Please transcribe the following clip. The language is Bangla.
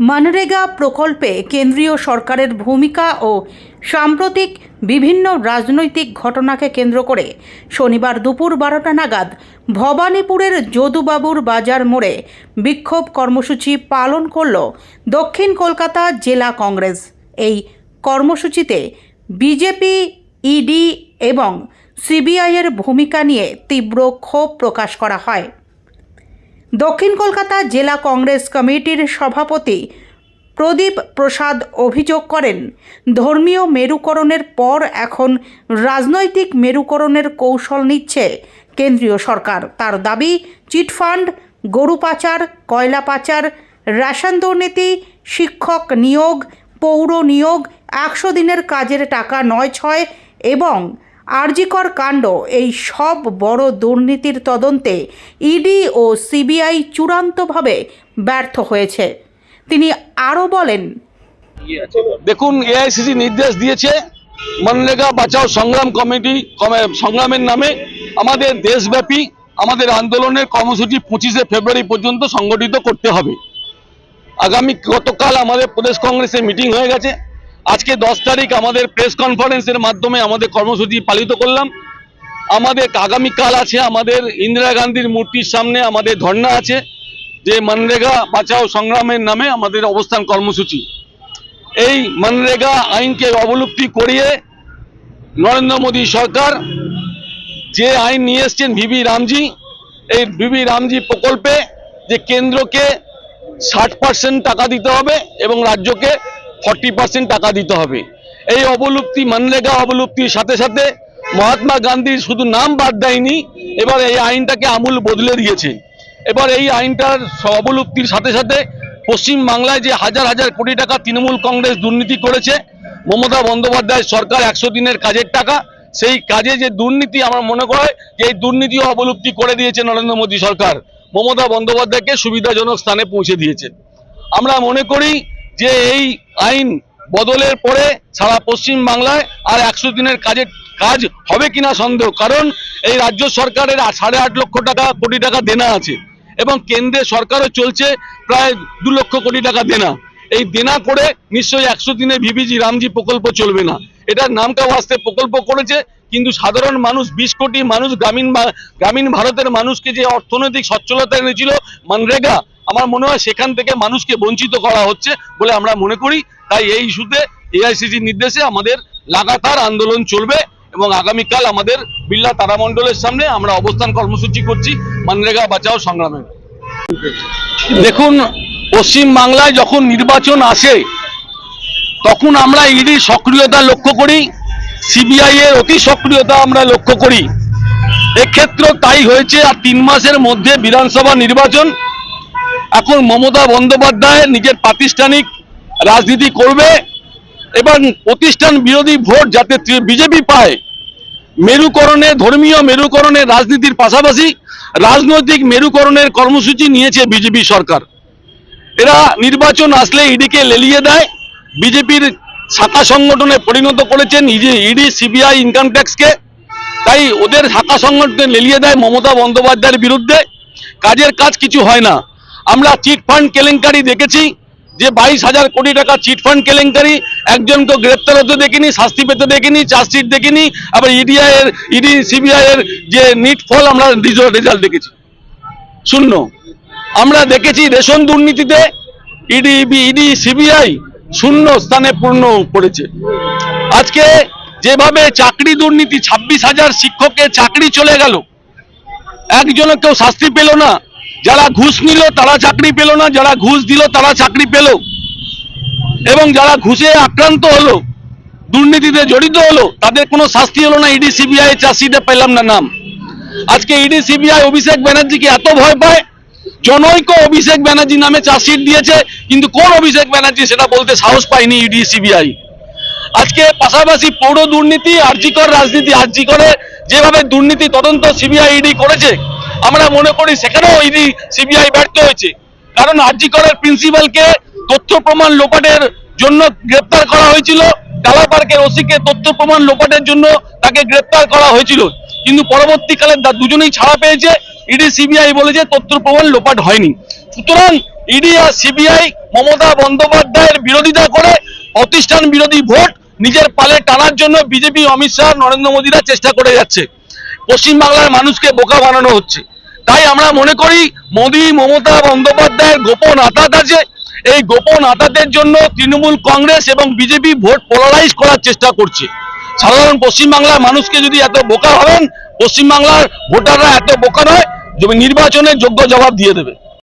মনরেগা প্রকল্পে কেন্দ্রীয় সরকারের ভূমিকা ও সাম্প্রতিক বিভিন্ন রাজনৈতিক ঘটনাকে কেন্দ্র করে শনিবার দুপুর বারোটা নাগাদ ভবানীপুরের যদুবাবুর বাজার মোড়ে বিক্ষোভ কর্মসূচি পালন করল দক্ষিণ কলকাতা জেলা কংগ্রেস। এই কর্মসূচিতে বিজেপি, ইডি এবং সিবিআইয়ের ভূমিকা নিয়ে তীব্র ক্ষোভ প্রকাশ করা হয়। দক্ষিণ কলকাতা জেলা কংগ্রেস কমিটির সভাপতি প্রদীপ প্রসাদ অভিযোগ করেন, ধর্মীয় মেরুকরণের পর এখন রাজনৈতিক মেরুকরণের কৌশল নিচ্ছে কেন্দ্রীয় সরকার। তার দাবি চিটফান্ড গরু পাচার, কয়লা পাচার, রেশন দুর্নীতি, শিক্ষক নিয়োগ, পৌর নিয়োগ, একশো দিনের কাজের টাকা নয় ছয় এবং আরজিকর কাণ্ড, এই সব বড় দুর্নীতির তদন্তে ইডি ও সিবিআই চূড়ান্তভাবে ব্যর্থ হয়েছে। তিনি আরও বলেন, দেখুন, এআইসিসি নির্দেশ দিয়েছে, মনরেগা বাঁচাও সংগ্রাম কমিটি সংগ্রামের নামে আমাদের দেশব্যাপী আমাদের আন্দোলনের কর্মসূচি পঁচিশে ফেব্রুয়ারি পর্যন্ত সংগঠিত করতে হবে। আগামী গতকাল আমাদের প্রদেশ কংগ্রেসের মিটিং হয়ে গেছে। আজকে দশ তারিখ আমাদের প্রেস কনফারেন্সের মাধ্যমে আমাদের কর্মসূচি পালিত করলাম। আমাদের আগামীকাল আছে আমাদের ইন্দিরা গান্ধীর মূর্তির সামনে আমাদের ধর্ণা আছে, যে মনরেগা বাঁচাও সংগ্রামের নামে আমাদের অবস্থান কর্মসূচি। এই মনরেগা আইনকে অবলুপ্তি করিয়ে নরেন্দ্র মোদী সরকার যে আইন নিয়ে এসছেন ভিবি রামজি, এই ভিবি রামজি প্রকল্পে যে কেন্দ্রকে ষাট পার্সেন্ট টাকা দিতে হবে এবং রাজ্যকে ফর্টি পার্সেন্ট টাকা দিতে হবে। এই অবলুপ্তি মনরেগা অবলুপ্তির সাথে সাথে মহাত্মা গান্ধীর শুধু নাম বাদ দেয়নি, এবার এই আইনটাকে আমূল বদলে দিয়েছে। এবার এই আইনটার অবলুপ্তির সাথে সাথে পশ্চিম বাংলায় যে হাজার হাজার কোটি টাকা তৃণমূল কংগ্রেস দুর্নীতি করেছে, মমতা বন্দ্যোপাধ্যায় সরকার একশো দিনের কাজের টাকা, সেই কাজে যে দুর্নীতি আমার মনে করে যে এই দুর্নীতিও অবলুপ্তি করে দিয়েছে নরেন্দ্র মোদী সরকার, মমতা বন্দ্যোপাধ্যায়কে সুবিধাজনক স্থানে পৌঁছে দিয়েছে। আমরা মনে করি যে এই আইন বদলের পরে সারা পশ্চিম বাংলায় আর একশো দিনের কাজের কাজ হবে কিনা সন্দেহ। কারণ এই রাজ্য সরকারের সাড়ে আট লক্ষ টাকা, কোটি টাকা দেনা আছে এবং কেন্দ্রের সরকারও চলছে প্রায় দু লক্ষ কোটি টাকা দেনা। এই দেনা করে নিশ্চয়ই একশো দিনে ভিভিজি রামজি প্রকল্প চলবে না। এটার নামটা আসতে প্রকল্প করেছে, কিন্তু সাধারণ মানুষ, বিশ কোটি মানুষ, গ্রামীণ গ্রামীণ ভারতের মানুষকে যে অর্থনৈতিক সচ্ছলতা এনেছিল মনরেগা আমার মনে হয় সেখান থেকে মানুষকে বঞ্চিত করা হচ্ছে বলে আমরা মনে করি। তাই এই ইস্যুতে এআইসিসির নির্দেশে আমাদের লাগাতার আন্দোলন চলবে এবং আগামীকাল আমাদের বিড়লা তারামণ্ডলের সামনে আমরা অবস্থান কর্মসূচি করছি মানরেগা বাঁচাও সংগ্রামে। দেখুন, পশ্চিম বাংলায় যখন নির্বাচন আসে, তখন আমরা ইডি সক্রিয়তা লক্ষ্য করি সিবিআই এর অতি সক্রিয়তা আমরা লক্ষ্য করি। এক্ষেত্রেও তাই হয়েছে আর তিন মাসের মধ্যে বিধানসভা নির্বাচন এখন মমতা বন্দ্যোপাধ্যায় নিজের প্রাতিষ্ঠানিক রাজনীতি করবে এবং প্রতিষ্ঠান বিরোধী ভোট যাতে বিজেপি পায়। মেরুকরণে, ধর্মীয় মেরুকরণের রাজনীতির পাশাপাশি রাজনৈতিক মেরুকরণের কর্মসূচি নিয়েছে বিজেপি সরকার। এরা নির্বাচন আসলে ইডিকে লেলিয়ে দেয়। বিজেপির শাখা সংগঠনে পরিণত করেছেন ইডি সিবিআই ইনকাম ট্যাক্সকে তাই ওদের শাখা সংগঠনে লেলিয়ে দেয় মমতা বন্দ্যোপাধ্যায়ের বিরুদ্ধে। কাজের কাজ কিছু হয় না। আমরা চিট ফান্ড কেলেঙ্কারি দেখেছি যে বাইশ হাজার কোটি টাকা চিট ফান্ড কেলেঙ্কারি। একজনকে গ্রেপ্তার হতে দেখিনি, শাস্তি পেতে দেখিনি চার্জশিট দেখিনি। আবার ইডিআই এর ইডি সিবিআই এর যে নিট ফল আমরা রেজাল্ট দেখেছি। শূন্য। আমরা দেখেছি রেশন দুর্নীতিতে ইডি ইডি, সিবিআই শূন্য স্থানে পূর্ণ করেছে। আজকে যেভাবে চাকরি দুর্নীতি ছাব্বিশ হাজার শিক্ষকের চাকরি চলে গেল একজনের কেউ শাস্তি পেল না। যারা ঘুষ নিল, তারা চাকরি পেল না, যারা ঘুষ দিল, তারা চাকরি পেল। এবং যারা ঘুষে আক্রান্ত হলো, দুর্নীতিতে জড়িত হলো, তাদের কোনো শাস্তি হলো না, ইডি, সিবিআই চাষিতে পেলাম না নাম। আজকে ইডি, সিবিআই, অভিষেক ব্যানার্জিকে এত ভয় পায়? জনৈক অভিষেক ব্যানার্জি নামে চার্জশিট দিয়েছে, কিন্তু কোন অভিষেক ব্যানার্জি সেটা বলতে সাহস পায়নি ইডি, সিবিআই। আজকে পাশাপাশি পৌর দুর্নীতি আর্জিকর রাজনীতি আর্জিকরে যেভাবে দুর্নীতি তদন্ত সিবিআই, ইডি করেছে আমরা মনে করি সেখানেও ইডি সিবিআই ব্যর্থ হয়েছে। কারণ আর্জিকরের প্রিন্সিপালকে তথ্য প্রমাণ লোপাটের জন্য গ্রেপ্তার করা হয়েছিল। ডালা পার্কের ওসিকে তথ্য প্রমাণ লোপাটের জন্য তাকে গ্রেপ্তার করা হয়েছিল। কিন্তু পরবর্তীকালে দুজনেই ছাড়া পেয়েছে। ইডি সিবিআই বলেছে তথ্য প্রমাণ লোপাট হয়নি। সুতরাং ইডি আর সিবিআই মমতা বন্দ্যোপাধ্যায়ের বিরোধিতা করে প্রতিষ্ঠান বিরোধী ভোট নিজের পালে টানার জন্য বিজেপি, অমিত শাহ, নরেন্দ্র মোদীরা চেষ্টা করে যাচ্ছে। পশ্চিমবাংলার মানুষকে বোকা বানানো হচ্ছে। তাই আমরা মনে করি মোদী, মমতা বন্দ্যোপাধ্যায়ের গোপন আতাত আছে। এই গোপন আতাতের জন্য তৃণমূল কংগ্রেস এবং বিজেপি ভোট পোলারাইজ করার চেষ্টা করছে। সাধারণ পশ্চিমবাংলার মানুষকে যদি এত বোকা হবেন পশ্চিমবাংলার ভোটাররা এত বোকা নয় নির্বাচনে যোগ্য জবাব দিয়ে দেবে।